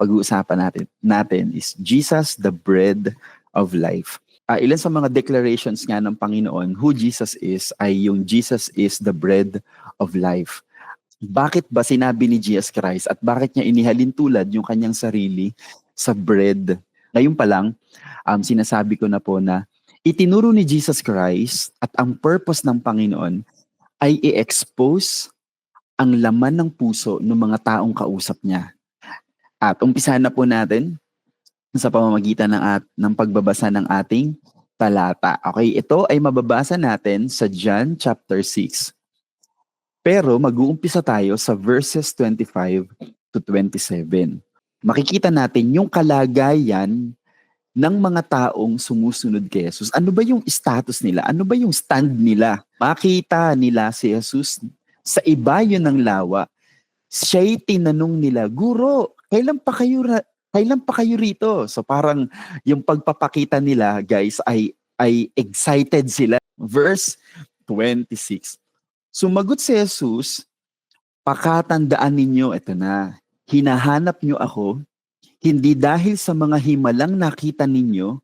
pag-uusapan natin, natin is Jesus, the bread of life. Ah, ilan sa mga declarations nga ng Panginoon, who Jesus is, ay yung Jesus is the bread of life. Bakit ba sinabi ni Jesus Christ at bakit niya inihalin tulad yung kanyang sarili sa bread? Ngayon pa lang, um, sinasabi ko na po na itinuro ni Jesus Christ at ang purpose ng Panginoon ay i-expose ang laman ng puso ng mga taong kausap niya. At umpisahan na po natin sa pamamagitan ng, at, ng pagbabasa ng ating talata. Okay, ito ay mababasa natin sa John chapter 6. Pero mag-uumpisa tayo sa verses 25 to 27. Makikita natin yung kalagayan ng mga taong sumusunod kay Jesus. Ano ba yung status nila? Ano ba yung stand nila? Makita nila si Jesus sa ibayo ng lawa. Siya'y tinanong nila, Guro, kailan pa kayo ra- kailan pa kayo rito? So parang yung pagpapakita nila, guys, ay ay excited sila. Verse 26. Sumagot si Jesus, pakatandaan ninyo, ito na, hinahanap nyo ako, hindi dahil sa mga himalang nakita ninyo,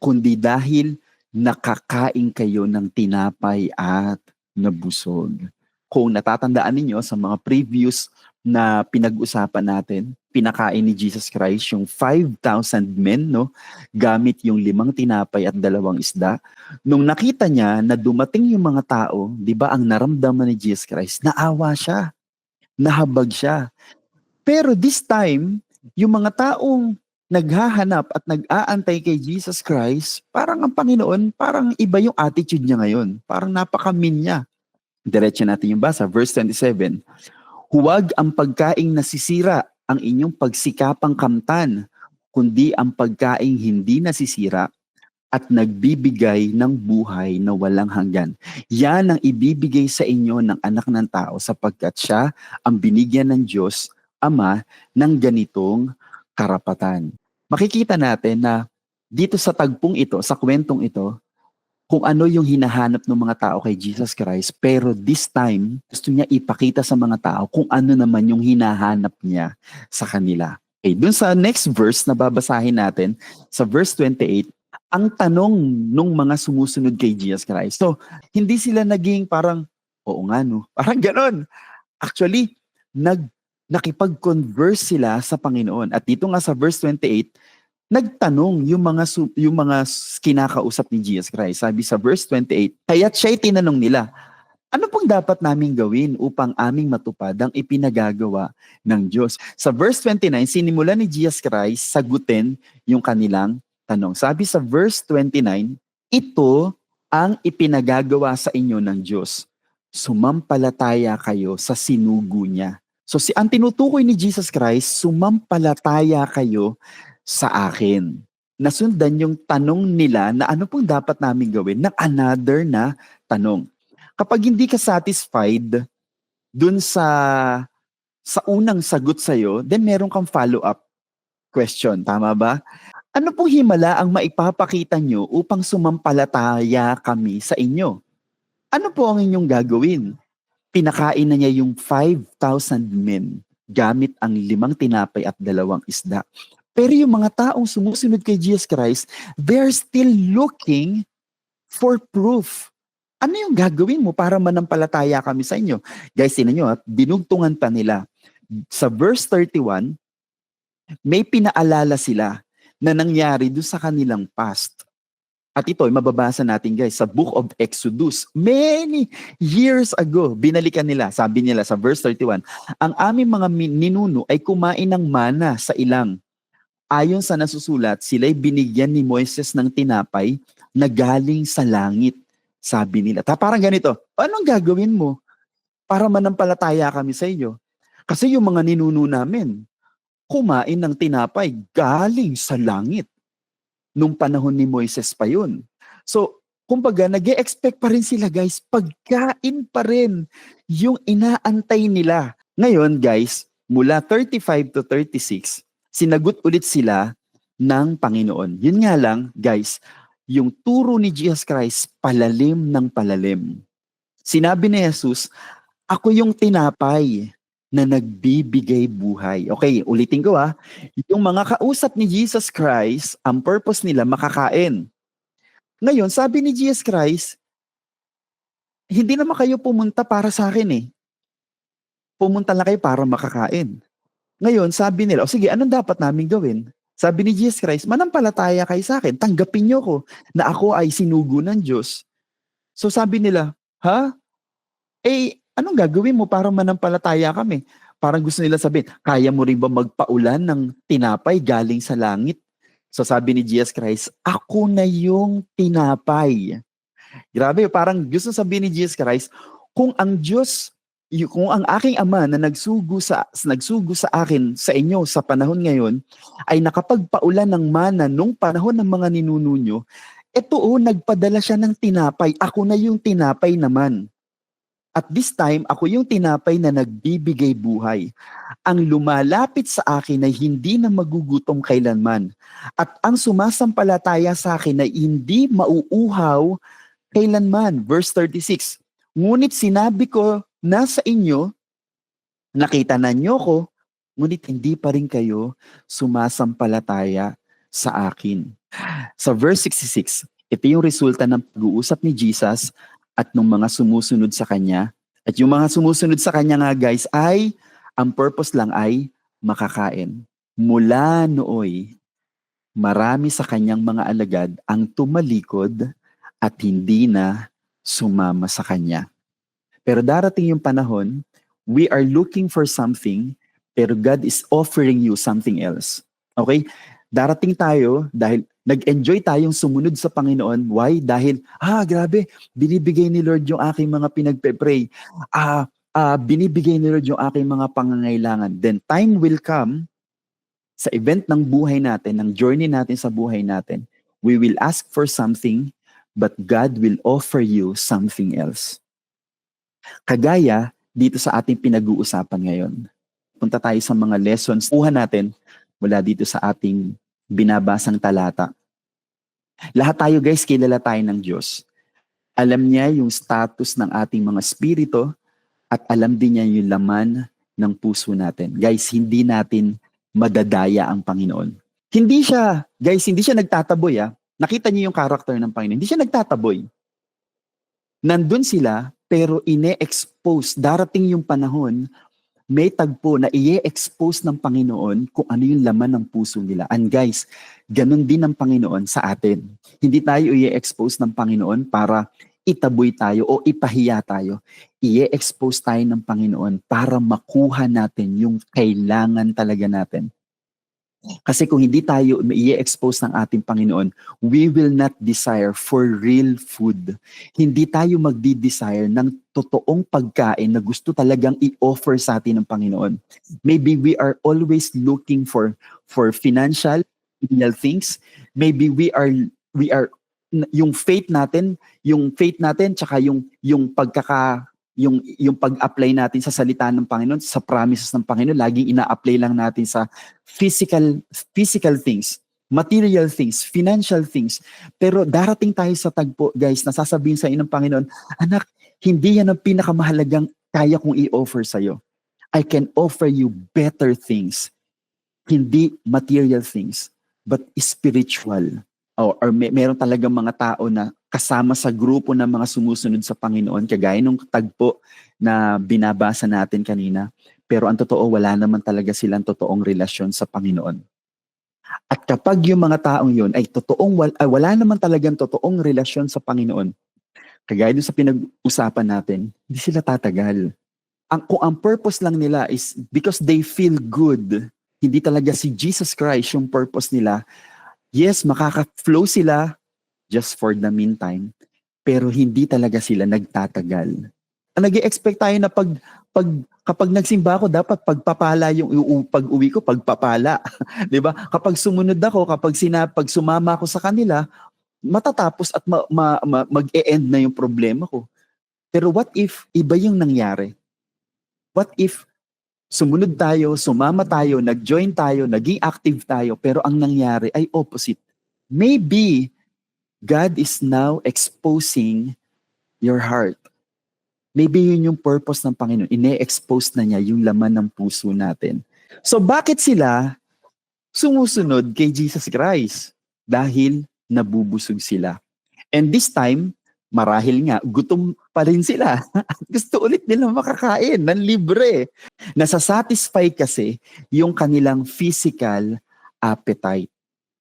kundi dahil nakakain kayo ng tinapay at nabusog. Kung natatandaan ninyo sa mga previous na pinag-usapan natin, pinakain ni Jesus Christ yung 5,000 men, no? Gamit yung limang tinapay at dalawang isda. Nung nakita niya na dumating yung mga tao, di ba ang naramdaman ni Jesus Christ, naawa siya. Nahabag siya. Pero this time, yung mga taong naghahanap at nag-aantay kay Jesus Christ, parang ang Panginoon, parang iba yung attitude niya ngayon. Parang napakamin niya. Diretso natin yung basa, verse 27. Huwag ang pagkaing nasisira ang inyong pagsikapang kamtan, kundi ang pagkaing hindi nasisira at nagbibigay ng buhay na walang hanggan. Yan ang ibibigay sa inyo ng anak ng tao sapagkat siya ang binigyan ng Diyos, Ama, ng ganitong karapatan. Makikita natin na dito sa tagpong ito, sa kwentong ito, kung ano yung hinahanap ng mga tao kay Jesus Christ, pero this time, gusto niya ipakita sa mga tao kung ano naman yung hinahanap niya sa kanila. Okay, dun sa next verse na babasahin natin, sa verse 28, ang tanong nung mga sumusunod kay Jesus Christ. So, hindi sila naging parang, oo nga no, parang ganon. Actually, nag, nakipag-converse sila sa Panginoon. At dito nga sa verse 28, nagtanong yung mga yung mga kinakausap ni Jesus Christ. Sabi sa verse 28, kaya't siya'y tinanong nila, ano pong dapat naming gawin upang aming matupad ang ipinagagawa ng Diyos? Sa verse 29, sinimula ni Jesus Christ sagutin yung kanilang tanong. Sabi sa verse 29, ito ang ipinagagawa sa inyo ng Diyos. Sumampalataya kayo sa sinugo niya. So si ang tinutukoy ni Jesus Christ, sumampalataya kayo sa akin. Nasundan yung tanong nila na ano pong dapat namin gawin ng another na tanong. Kapag hindi ka satisfied dun sa sa unang sagot sa'yo, then meron kang follow-up question. Tama ba? Ano pong himala ang maipapakita nyo upang sumampalataya kami sa inyo? Ano po ang inyong gagawin? Pinakain na niya yung 5,000 men gamit ang limang tinapay at dalawang isda. Pero yung mga taong sumusunod kay Jesus Christ, they're still looking for proof. Ano yung gagawin mo para manampalataya kami sa inyo? Guys, tinan nyo, dinugtungan pa nila. Sa verse 31, may pinaalala sila na nangyari doon sa kanilang past. At ito, mababasa natin guys, sa book of Exodus. Many years ago, binalikan nila, sabi nila sa verse 31, ang aming mga ninuno ay kumain ng mana sa ilang ayon sa nasusulat, sila'y binigyan ni Moises ng tinapay na galing sa langit, sabi nila. Ta parang ganito, anong gagawin mo para manampalataya kami sa iyo? Kasi yung mga ninuno namin, kumain ng tinapay galing sa langit. Nung panahon ni Moises pa yun. So, kumbaga, nag expect pa rin sila guys, pagkain pa rin yung inaantay nila. Ngayon guys, mula 35 to 36, sinagot ulit sila ng Panginoon. Yun nga lang, guys, yung turo ni Jesus Christ, palalim ng palalim. Sinabi ni Jesus, ako yung tinapay na nagbibigay buhay. Okay, ulitin ko ah. Yung mga kausap ni Jesus Christ, ang purpose nila makakain. Ngayon, sabi ni Jesus Christ, hindi naman kayo pumunta para sa akin eh. Pumunta lang kayo para makakain. Ngayon, sabi nila, o sige, anong dapat namin gawin? Sabi ni Jesus Christ, manampalataya kayo sa akin, tanggapin niyo ko na ako ay sinugo ng Diyos. So sabi nila, ha? Eh, anong gagawin mo para manampalataya kami? Parang gusto nila sabihin, kaya mo rin ba magpaulan ng tinapay galing sa langit? So sabi ni Jesus Christ, ako na yung tinapay. Grabe, parang gusto sabihin ni Jesus Christ, kung ang Diyos, y- kung ang aking ama na nagsugo sa nagsugo sa akin sa inyo sa panahon ngayon ay nakapagpaulan ng mana nung panahon ng mga ninuno nyo, eto o nagpadala siya ng tinapay. Ako na yung tinapay naman. At this time, ako yung tinapay na nagbibigay buhay. Ang lumalapit sa akin ay hindi na magugutom kailanman. At ang sumasampalataya sa akin ay hindi mauuhaw kailanman. Verse 36. Ngunit sinabi ko na sa inyo, nakita na nyo ko, ngunit hindi pa rin kayo sumasampalataya sa akin. Sa verse 66, ito yung resulta ng pag-uusap ni Jesus at ng mga sumusunod sa kanya. At yung mga sumusunod sa kanya nga guys ay, ang purpose lang ay makakain. Mula nooy, marami sa kanyang mga alagad ang tumalikod at hindi na sumama sa kanya. Pero darating yung panahon, we are looking for something, pero God is offering you something else. Okay? Darating tayo dahil nag-enjoy tayong sumunod sa Panginoon. Why? Dahil, ah, grabe, binibigay ni Lord yung aking mga pinagpe-pray. Ah, ah, binibigay ni Lord yung aking mga pangangailangan. Then time will come sa event ng buhay natin, ng journey natin sa buhay natin, we will ask for something, but God will offer you something else. Kagaya dito sa ating pinag-uusapan ngayon. Punta tayo sa mga lessons kuha natin mula dito sa ating binabasang talata. Lahat tayo guys, kilala tayo ng Diyos. Alam niya yung status ng ating mga spirito at alam din niya yung laman ng puso natin. Guys, hindi natin madadaya ang Panginoon. Hindi siya, guys, hindi siya nagtataboy ah. Nakita niyo yung character ng Panginoon. Hindi siya nagtataboy. Nandun sila, pero ine-expose. Darating yung panahon, may tagpo na i-expose ng Panginoon kung ano yung laman ng puso nila. And guys, ganun din ang Panginoon sa atin. Hindi tayo i-expose ng Panginoon para itaboy tayo o ipahiya tayo. I-expose tayo ng Panginoon para makuha natin yung kailangan talaga natin. Kasi kung hindi tayo i-expose ng ating Panginoon, we will not desire for real food. Hindi tayo magdi-desire ng totoong pagkain na gusto talagang i-offer sa atin ng Panginoon. Maybe we are always looking for for financial material things. Maybe we are we are yung faith natin, yung faith natin tsaka yung yung pagkaka yung yung pag-apply natin sa salita ng Panginoon, sa promises ng Panginoon, laging ina-apply lang natin sa physical physical things, material things, financial things. Pero darating tayo sa tagpo, guys, nasasabihin sa inyo ng Panginoon, anak, hindi yan ang pinakamahalagang kaya kong i-offer sa iyo. I can offer you better things. Hindi material things, but spiritual. Or, or may, meron talagang mga tao na kasama sa grupo ng mga sumusunod sa Panginoon, kagaya nung tagpo na binabasa natin kanina. Pero ang totoo, wala naman talaga silang totoong relasyon sa Panginoon. At kapag yung mga taong yun ay totoong, wala, wala naman talagang totoong relasyon sa Panginoon, kagaya dun sa pinag-usapan natin, hindi sila tatagal. Ang, kung ang purpose lang nila is because they feel good, hindi talaga si Jesus Christ yung purpose nila, yes, makaka-flow sila just for the meantime, pero hindi talaga sila nagtatagal. nag expect tayo na pag, pag kapag nagsimba ako, dapat pagpapala yung pag-uwi ko, pagpapala. 'Di ba? Kapag sumunod ako, kapag sina, pag sumama ako sa kanila, matatapos at ma, ma, ma, mag-e-end na yung problema ko. Pero what if iba yung nangyari? What if sumunod tayo, sumama tayo, nag-join tayo, naging active tayo, pero ang nangyari ay opposite. Maybe God is now exposing your heart. Maybe yun yung purpose ng Panginoon. Ine-expose na niya yung laman ng puso natin. So bakit sila sumusunod kay Jesus Christ? Dahil nabubusog sila. And this time, marahil nga, gutom pa rin sila. Gusto ulit nila makakain ng libre. Nasasatisfy kasi yung kanilang physical appetite.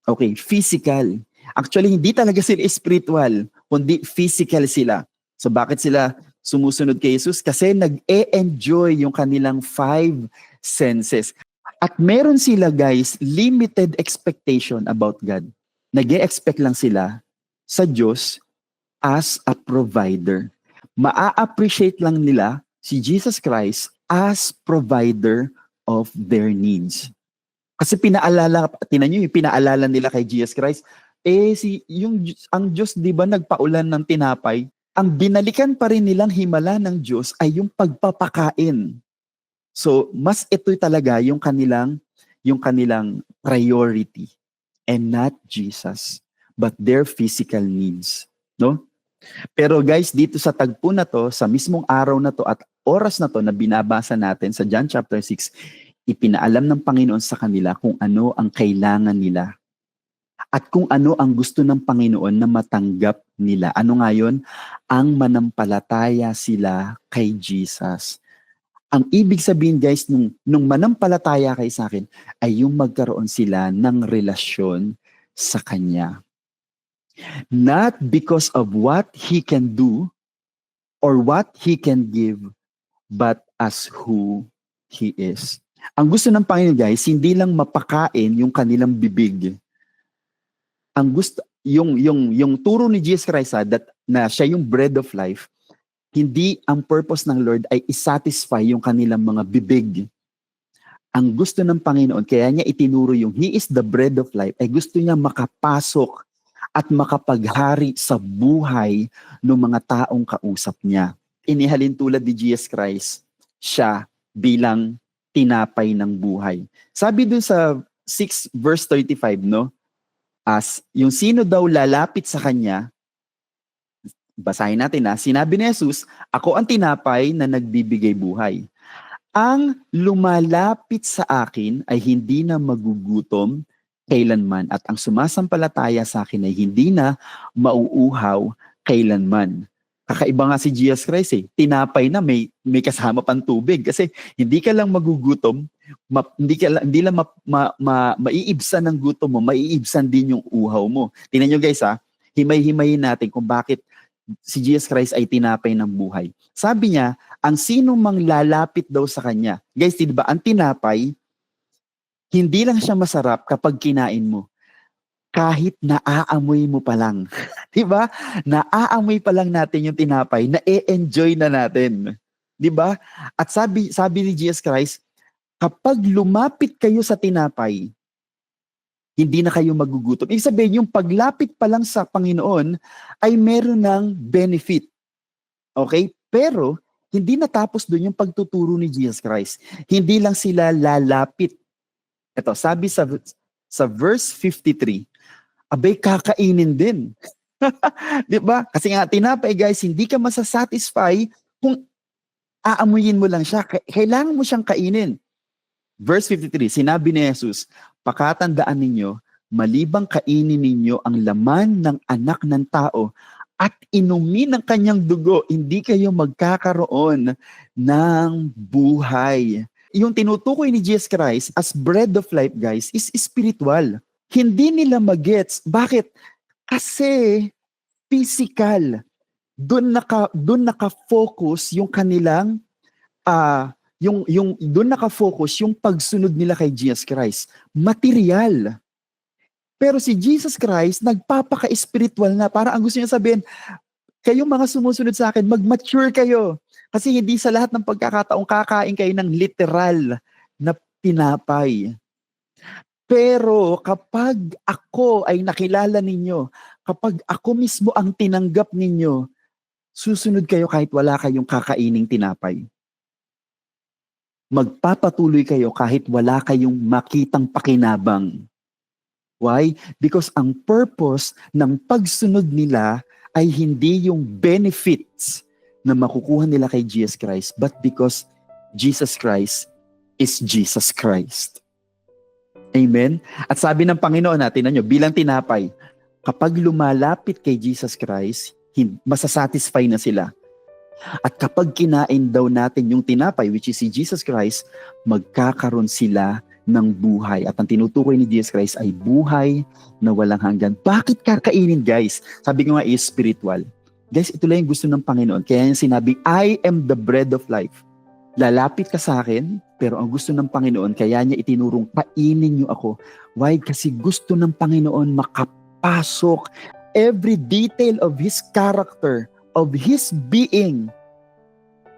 Okay, physical. Actually, hindi talaga sila spiritual, kundi physical sila. So bakit sila sumusunod kay Jesus? Kasi nag-e-enjoy yung kanilang five senses. At meron sila guys, limited expectation about God. nag expect lang sila sa Diyos as a provider. Maa-appreciate lang nila si Jesus Christ as provider of their needs. Kasi pinaalala, tinan nyo yung pinaalala nila kay Jesus Christ, eh si yung ang Diyos 'di ba nagpaulan ng tinapay, ang binalikan pa rin nilang himala ng Diyos ay yung pagpapakain. So, mas ito talaga yung kanilang yung kanilang priority and not Jesus, but their physical needs. No? Pero guys, dito sa tagpo na to, sa mismong araw na to at oras na to na binabasa natin sa John chapter 6, ipinaalam ng Panginoon sa kanila kung ano ang kailangan nila. At kung ano ang gusto ng Panginoon na matanggap nila. Ano nga yun? Ang manampalataya sila kay Jesus. Ang ibig sabihin guys, nung, nung manampalataya kay sa akin, ay yung magkaroon sila ng relasyon sa Kanya. Not because of what He can do or what He can give, but as who He is. Ang gusto ng Panginoon guys, hindi lang mapakain yung kanilang bibig. Ang gusto, yung, yung, yung turo ni Jesus Christ ha, that, na siya yung bread of life, hindi ang purpose ng Lord ay isatisfy yung kanilang mga bibig. Ang gusto ng Panginoon, kaya niya itinuro yung He is the bread of life, ay gusto niya makapasok at makapaghari sa buhay ng mga taong kausap niya. Inihalin tulad ni Jesus Christ, siya bilang tinapay ng buhay. Sabi dun sa 6 verse 35, no? As yung sino daw lalapit sa kanya, basahin natin na, sinabi ni Jesus, ako ang tinapay na nagbibigay buhay. Ang lumalapit sa akin ay hindi na magugutom kailanman at ang sumasampalataya sa akin ay hindi na mauuhaw kailanman. Kakaiba nga si Jesus Christ eh. Tinapay na may may kasama pang tubig kasi hindi ka lang magugutom, ma, hindi ka hindi lang ma, ma, ma, maiibsan ng gutom mo, maiibsan din yung uhaw mo. Tingnan niyo guys ha, himay-himayin natin kung bakit si Jesus Christ ay tinapay ng buhay. Sabi niya, ang sino mang lalapit daw sa kanya. Guys, di ba, ang tinapay, hindi lang siya masarap kapag kinain mo. Kahit naaamoy mo pa lang. di ba? Naaamoy pa lang natin yung tinapay, na-e-enjoy na natin. Di ba? At sabi, sabi ni Jesus Christ, kapag lumapit kayo sa tinapay, hindi na kayo magugutom. Ibig sabihin, yung paglapit pa lang sa Panginoon ay meron ng benefit. Okay? Pero, hindi natapos doon yung pagtuturo ni Jesus Christ. Hindi lang sila lalapit. Ito, sabi sa, sa verse 53, abay, kakainin din. Di ba? Kasi nga, tinapay guys, hindi ka masasatisfy kung aamuyin mo lang siya. Kailangan mo siyang kainin. Verse 53, sinabi ni Jesus, pakatandaan ninyo, malibang kainin ninyo ang laman ng anak ng tao at inumin ang kanyang dugo, hindi kayo magkakaroon ng buhay. Yung tinutukoy ni Jesus Christ as bread of life, guys, is spiritual. Hindi nila magets. Bakit? Kasi physical. Doon naka doon naka-focus yung kanilang uh, yung yung doon naka-focus yung pagsunod nila kay Jesus Christ. Material. Pero si Jesus Christ, nagpapaka-spiritual na. Para ang gusto niya sabihin, kayong mga sumusunod sa akin, mag-mature kayo. Kasi hindi sa lahat ng pagkakataong kakain kayo ng literal na pinapay. Pero kapag ako ay nakilala ninyo, kapag ako mismo ang tinanggap ninyo, susunod kayo kahit wala kayong kakaining tinapay. Magpapatuloy kayo kahit wala kayong makitang pakinabang. Why? Because ang purpose ng pagsunod nila ay hindi yung benefits na makukuha nila kay Jesus Christ, but because Jesus Christ is Jesus Christ. Amen? At sabi ng Panginoon natin, nyo, bilang tinapay, kapag lumalapit kay Jesus Christ, masasatisfy na sila. At kapag kinain daw natin yung tinapay, which is si Jesus Christ, magkakaroon sila ng buhay. At ang tinutukoy ni Jesus Christ ay buhay na walang hanggan. Bakit kakainin, guys? Sabi ko nga, is spiritual. Guys, ito lang yung gusto ng Panginoon. Kaya yung sinabing, I am the bread of life. Lalapit ka sa akin, pero ang gusto ng Panginoon, kaya niya itinurong, kainin niyo ako. Why? Kasi gusto ng Panginoon makapasok every detail of His character, of His being,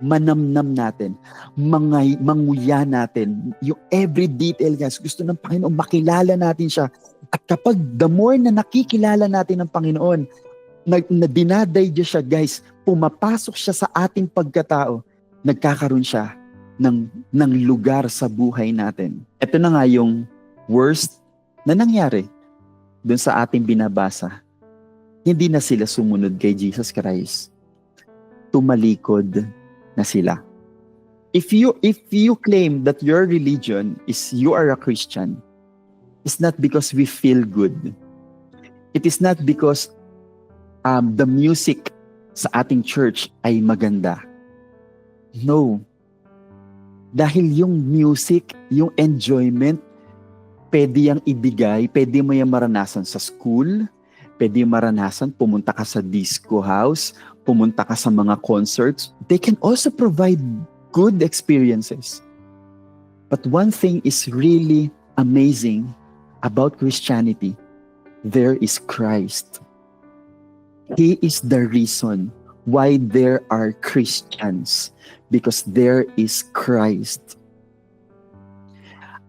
manamnam natin, mangay, manguya natin, yung every detail guys, gusto ng Panginoon, makilala natin siya. At kapag the more na nakikilala natin ng Panginoon, na, na dinadigest siya guys, pumapasok siya sa ating pagkatao, nagkakaroon siya ng, ng lugar sa buhay natin. Ito na nga yung worst na nangyari dun sa ating binabasa. Hindi na sila sumunod kay Jesus Christ. Tumalikod na sila. If you if you claim that your religion is you are a Christian, it's not because we feel good. It is not because um, the music sa ating church ay maganda. No. Dahil yung music, yung enjoyment, pwede yang ibigay, pwede mo yung maranasan sa school, pwede yung maranasan, pumunta ka sa disco house, pumunta ka sa mga concerts. They can also provide good experiences. But one thing is really amazing about Christianity. There is Christ. He is the reason why there are Christians because there is Christ.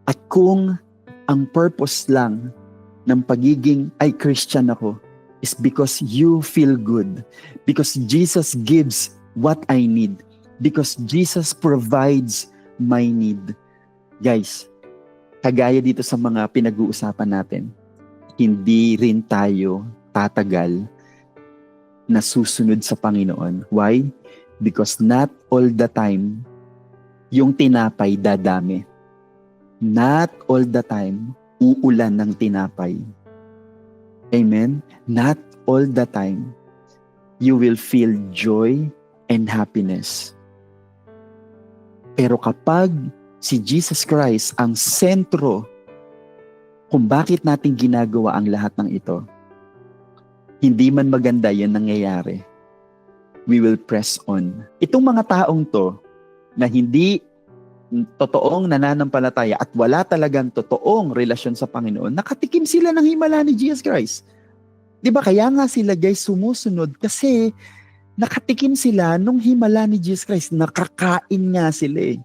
At kung ang purpose lang ng pagiging ay Christian ako is because you feel good, because Jesus gives what I need, because Jesus provides my need. Guys, kagaya dito sa mga pinag-uusapan natin, hindi rin tayo tatagal na susunod sa Panginoon. Why? Because not all the time yung tinapay dadami. Not all the time uulan ng tinapay. Amen? Not all the time you will feel joy and happiness. Pero kapag si Jesus Christ ang sentro kung bakit natin ginagawa ang lahat ng ito, hindi man maganda yan nangyayari, we will press on. Itong mga taong to na hindi totoong nananampalataya at wala talagang totoong relasyon sa Panginoon, nakatikim sila ng himala ni Jesus Christ. 'Di ba? Kaya nga sila guys sumusunod kasi nakatikim sila nung himala ni Jesus Christ. Nakakain nga sila eh.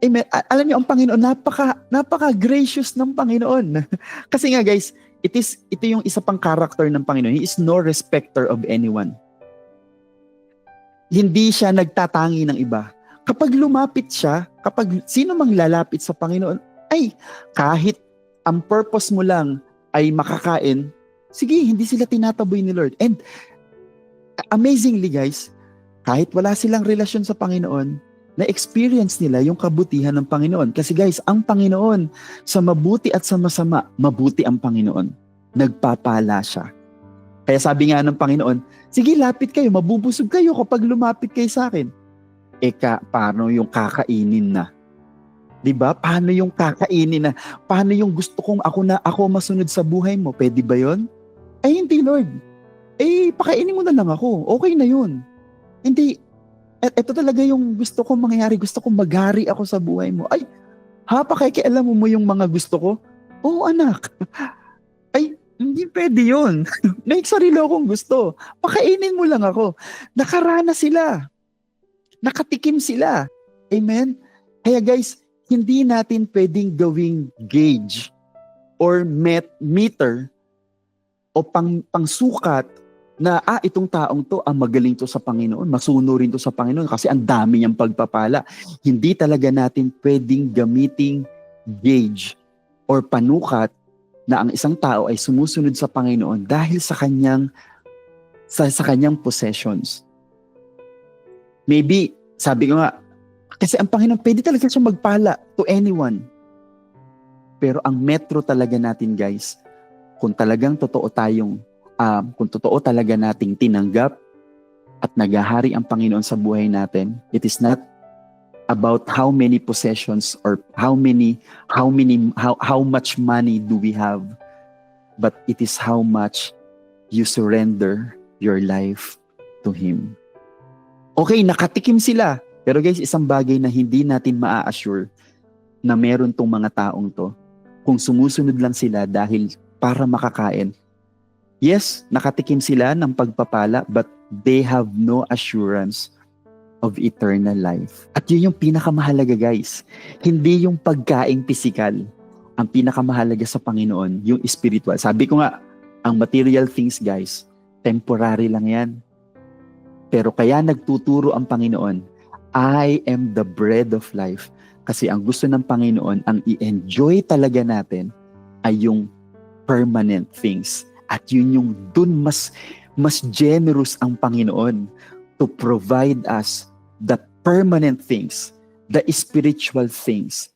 Amen. A- Alam niyo ang Panginoon napaka napaka-gracious ng Panginoon. kasi nga guys, it is ito yung isa pang character ng Panginoon. He is no respecter of anyone. Hindi siya nagtatangi ng iba. Kapag lumapit siya, kapag sino mang lalapit sa Panginoon, ay kahit ang purpose mo lang ay makakain, sige, hindi sila tinataboy ni Lord. And amazingly guys, kahit wala silang relasyon sa Panginoon, na-experience nila yung kabutihan ng Panginoon. Kasi guys, ang Panginoon, sa mabuti at sa masama, mabuti ang Panginoon. Nagpapala siya. Kaya sabi nga ng Panginoon, sige, lapit kayo, mabubusog kayo kapag lumapit kayo sa akin. Eka, paano yung kakainin na? 'Di ba? Paano yung kakainin na? Paano yung gusto kong ako na ako masunod sa buhay mo? Pwede ba 'yon? Ay hindi, Lord. Eh, pakainin mo na lang ako. Okay na 'yun. Hindi et, ito talaga yung gusto kong mangyayari. Gusto kong maghari ako sa buhay mo. Ay, ha, pakikialam mo mo yung mga gusto ko? Oo, anak. Ay, hindi pwede yun. May sarili akong gusto. Pakainin mo lang ako. Nakarana sila. Nakatikim sila. Amen? Kaya guys, hindi natin pwedeng gawing gauge or met, meter o pang, pangsukat na ah itong taong to ang magaling to sa Panginoon, masunurin to sa Panginoon kasi ang dami niyang pagpapala. Hindi talaga natin pwedeng gamiting gauge or panukat na ang isang tao ay sumusunod sa Panginoon dahil sa kanyang sa, sa kanyang possessions. Maybe, sabi ko nga, kasi ang Panginoon, pwede talaga siya magpala to anyone. Pero ang metro talaga natin, guys, kung talagang totoo tayong, um, kung totoo talaga nating tinanggap at nagahari ang Panginoon sa buhay natin, it is not about how many possessions or how many how many how how much money do we have but it is how much you surrender your life to him. Okay nakatikim sila. Pero guys isang bagay na hindi natin maa-assure na meron tong mga taong to. Kung sumusunod lang sila dahil para makakain. Yes nakatikim sila ng pagpapala but they have no assurance of eternal life. At yun yung pinakamahalaga guys. Hindi yung pagkaing pisikal. Ang pinakamahalaga sa Panginoon, yung spiritual. Sabi ko nga, ang material things guys, temporary lang yan. Pero kaya nagtuturo ang Panginoon, I am the bread of life. Kasi ang gusto ng Panginoon, ang i-enjoy talaga natin ay yung permanent things. At yun yung dun mas mas generous ang Panginoon to provide us the permanent things, the spiritual things.